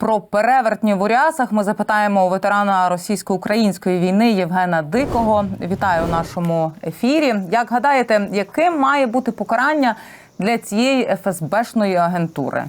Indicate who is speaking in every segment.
Speaker 1: Про перевертні в урясах ми запитаємо у ветерана російсько-української війни Євгена Дикого. Вітаю у нашому ефірі. Як гадаєте, яким має бути покарання для цієї ФСБшної агентури?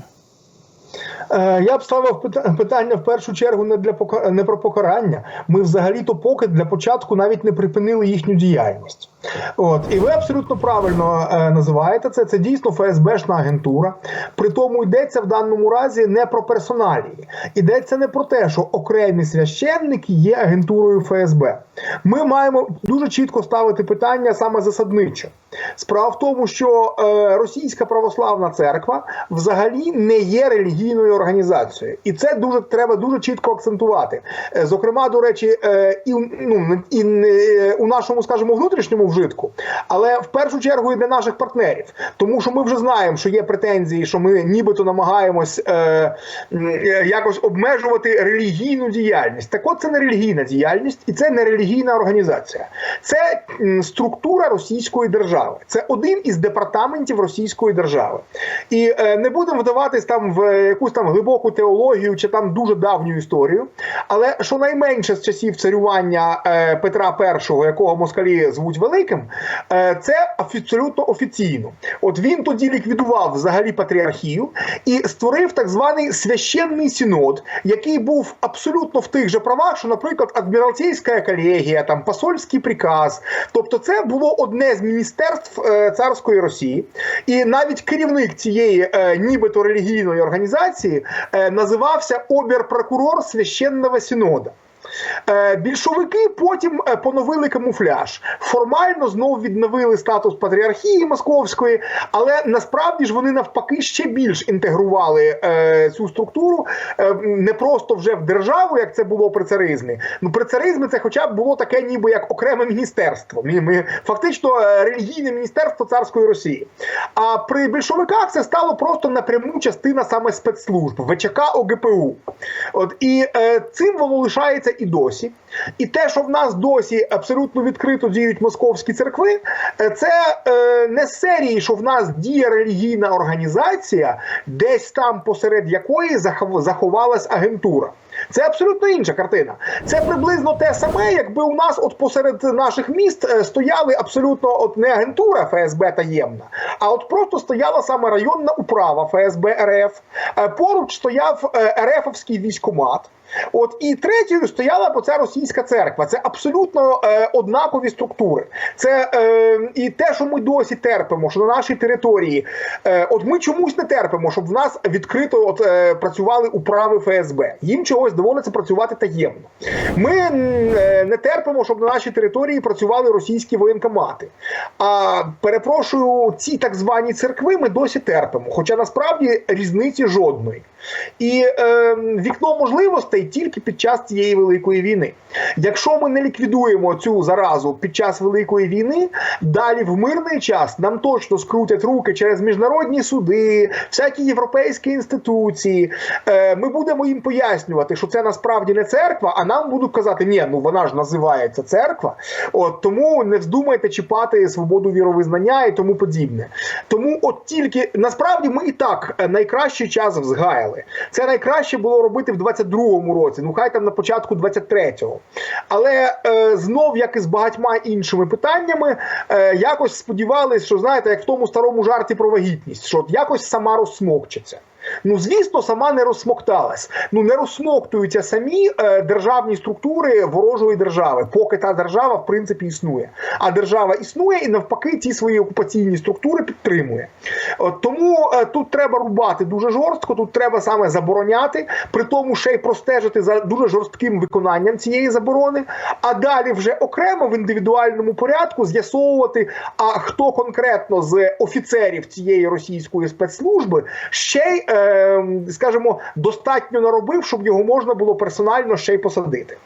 Speaker 2: Е, Я б ставив питання в першу чергу не для не про покарання. Ми взагалі-то поки для початку навіть не припинили їхню діяльність. От і ви абсолютно правильно е, називаєте це. Це дійсно ФСБшна агентура. При тому йдеться в даному разі не про персоналії, йдеться не про те, що окремі священники є агентурою ФСБ. Ми маємо дуже чітко ставити питання саме засадниче. Справа в тому, що е, російська православна церква взагалі не є релігійною організацією, і це дуже треба дуже чітко акцентувати. Е, зокрема, до речі, е, і, ну, і е, у нашому, скажімо, внутрішньому вжитку, але в першу чергу і для наших партнерів, тому що ми вже знаємо, що є претензії, що ми нібито намагаємось е, е, якось обмежувати релігійну діяльність. Так от це не релігійна діяльність і це не релігійна організація. Це структура російської держави. Це один із департаментів російської держави. І е, не будемо вдаватись там в якусь там глибоку теологію чи там дуже давню історію. Але щонайменше з часів царювання е, Петра І, якого москалі звуть Великим, е, це абсолютно офіційно. От він тоді ліквідував взагалі патріархію і створив так званий священний синод, який був абсолютно в тих же правах, що, наприклад, адміралтейська колегія, там посольський приказ. Тобто, це було одне з міністерств е, царської Росії, і навіть керівник цієї е, нібито релігійної організації е, називався оберпрокурор священного синода. Е, Більшовики потім е, поновили камуфляж. Формально знову відновили статус патріархії московської, але насправді ж вони навпаки ще більш інтегрували е, цю структуру не просто вже в державу, як це було при царизмі. Ну при царизмі це хоча б було таке, ніби як окреме міністерство. Ми, ми фактично релігійне міністерство царської Росії. А при більшовиках це стало просто напряму частина саме спецслужб ВЧК ОГПУ. От і е, цим воно лишається і досі. І те, що в нас досі абсолютно відкрито діють московські церкви, е, це е, не серії, що в нас діє релігійна організація, десь там посеред якої захов- заховалась агентура. Це абсолютно інша картина. Це приблизно те саме, якби у нас от посеред наших міст е, стояли абсолютно от не агентура ФСБ таємна, а от просто стояла саме районна управа ФСБ РФ. Е, Поруч стояв е, РФовський військомат. От і третьою стояла бо російська церква. Це абсолютно е, однакові структури. Це е, і те, що ми досі терпимо, що на нашій території, е, от ми чомусь не терпимо, щоб в нас відкрито от е, працювали управи ФСБ. Їм чогось доводиться працювати таємно. Ми е, не терпимо, щоб на нашій території працювали російські воєнкомати. А перепрошую, ці так звані церкви ми досі терпимо, хоча насправді різниці жодної. І е, вікно можливостей тільки під час цієї великої війни. Якщо ми не ліквідуємо цю заразу під час великої війни, далі в мирний час нам точно скрутять руки через міжнародні суди, всякі європейські інституції. Е, ми будемо їм пояснювати, що це насправді не церква, а нам будуть казати, ні, ну вона ж називається церква. От тому не вздумайте чіпати свободу віровизнання і тому подібне. Тому, от тільки насправді ми і так е, найкращий час взгаяли. Це найкраще було робити в 22-му році. Ну хай там на початку 23-го. Але е, знов, як і з багатьма іншими питаннями, е, якось сподівались, що знаєте, як в тому старому жарті про вагітність, що от якось сама розсмокчеться. Ну, звісно, сама не розсмокталась. Ну не розсмоктуються самі е, державні структури ворожої держави, поки та держава в принципі існує. А держава існує і навпаки ті свої окупаційні структури підтримує. От, тому е, тут треба рубати дуже жорстко, тут треба саме забороняти, при тому ще й простежити за дуже жорстким виконанням цієї заборони. А далі вже окремо в індивідуальному порядку з'ясовувати, а хто конкретно з офіцерів цієї російської спецслужби ще й, е, Ем, скажімо, достатньо наробив, щоб його можна було персонально ще й посадити.